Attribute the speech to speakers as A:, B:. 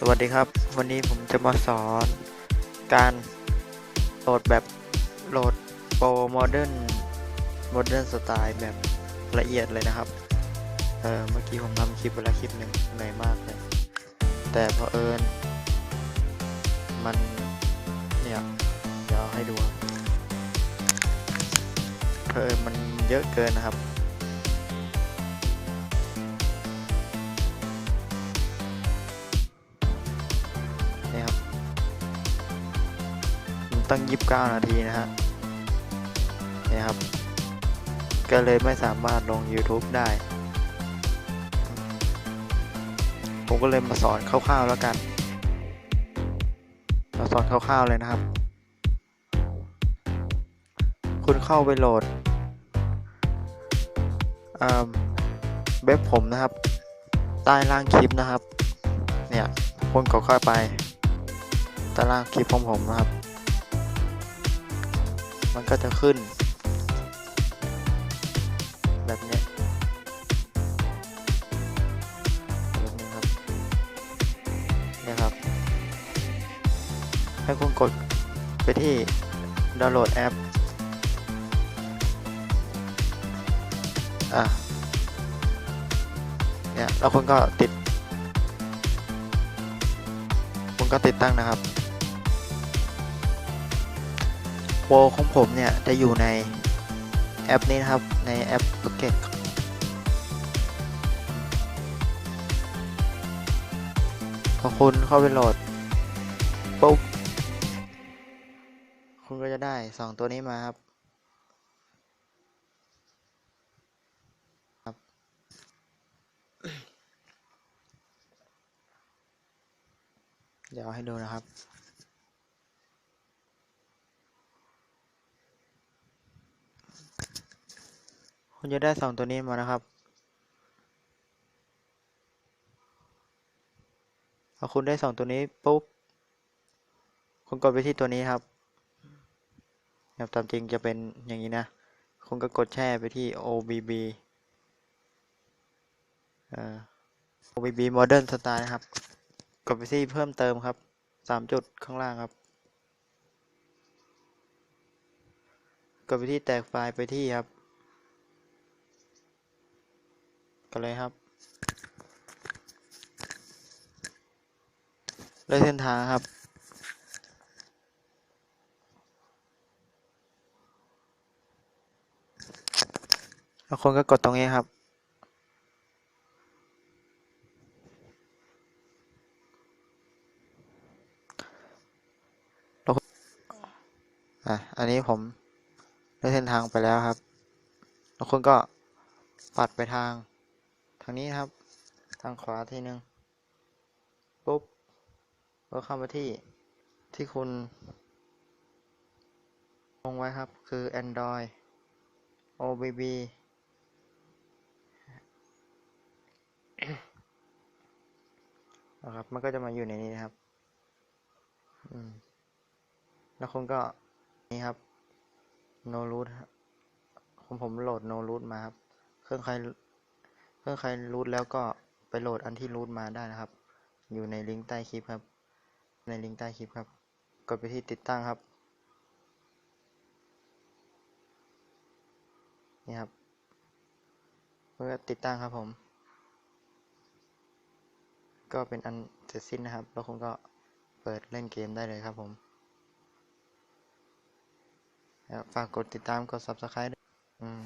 A: สวัสดีครับ วันนี้ผมจะมาสอน การโหลดแบบโหลดโปรโมเดิร์นโมเดิร์นสไตล์แบบละเอียดเลยนะครับ เออเมื่อกี้ผมทำคลิปไปแล้วคลิปหนึ่งเหนื่อยมากเลย แต่พอเอิญมันเนี่ยเดี๋ยวเอให้ดูเอิญมันเยอะเกินนะครับ ตั้งยีิบเก้านาทีนะฮะนี่ครับ ก็เลยไม่สามารถลง YouTube ได้ ผมก็เลยมาสอนคร่าวๆแล้วกัน มาสอนคร่าวๆเลยนะครับ คุณเข้าไปโหลดอ่าเว็บผมนะครับ ใต้ล่างคลิปนะครับ เนี่ยคุณกดเข้าไปตารางคลิปของผมนะครับ มันก็จะขึ้น แบบนี้แบบนี้ครับเนี่ยครับ ให้คุณกดไปที่ดาวน์โหลดแอปอะเนี่ยแล้วคุณก็ติด คุณก็ติดตั้งนะครับ โปรของผมเนี่ยจะอยู่ในแอปนี้นะครับ ในแอป Pocket พอคุณเข้าไปโหลดปุ๊บคุณก็จะได้สองตัวนี้มาครับครับเดี๋ยวให้ดูนะครับ คุณจะได้สองตัวนี้มานะครับพอคุณได้สองตัวนี้ปุ๊บ คุณกดไปที่ตัวนี้ครับครับตามจริงจะเป็นอย่างนี้นะ คุณก็กดแช่ไปที่ OBB เอ่อ OBB Modern Style นะครับ กดไปที่เพิ่มเติมครับสามจุดข้างล่างครับ กดไปที่แตกไฟล์ไปที่ครับ กันเลยครับเลือกเส้นทางครับ แล้วคนก็กดตรงนี้ครับแล้วอะ อันนี้ผมเลือกเส้นทางไปแล้วครับ แล้วคุณก็ปัดไปทางางนี้ครับ ทางขวาทีนึงปุ๊บก็เข้ามาที่ที่คุณลงไว้ครับคือ Android OBB นะครับ มันก็จะมาอยู่ในนี้นะครับ อืม แล้วคุณก็นี่ครับ no root ครับของผมโหลด no root มาครับ เครื่องใคร เครื่อใครรูทแล้วก็ไปโหลดอันที่รูทมาได้นะครับ อยู่ในลิงก์ใต้คลิปครับ ในลิงก์ใต้คลิปครับ กดไปที่ติดตั้งครับ นี่ครับ เพื่อติดตั้งครับผม ก็เป็นอันเสร็จสิ้นนะครับ แล้วคุณก็เปิดเล่นเกมได้เลยครับผมฝากกดติดตามกด subscribe อืม